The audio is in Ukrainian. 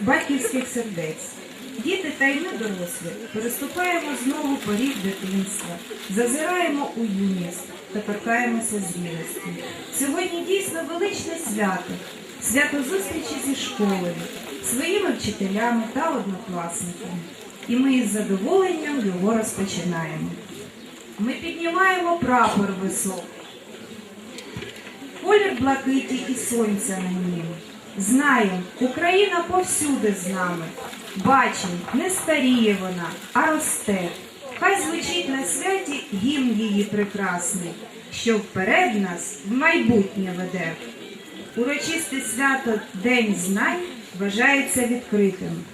батьківських сердець. Діти та й ми дорослі переступаємо знову поріг дитинства, зазираємо у юність та торкаємося зрілості. Сьогодні дійсно величне свято, свято зустрічі зі школою, своїми вчителями та однокласниками. І ми із задоволенням його розпочинаємо. Ми піднімаємо прапор високий, колір блакиті і сонця на нім. Знаєм, Україна повсюди з нами. Бачимо, не старіє вона, а росте. Хай звучить на святі гімн її прекрасний, що вперед нас в майбутнє веде. Урочисте свято День знань вважається відкритим.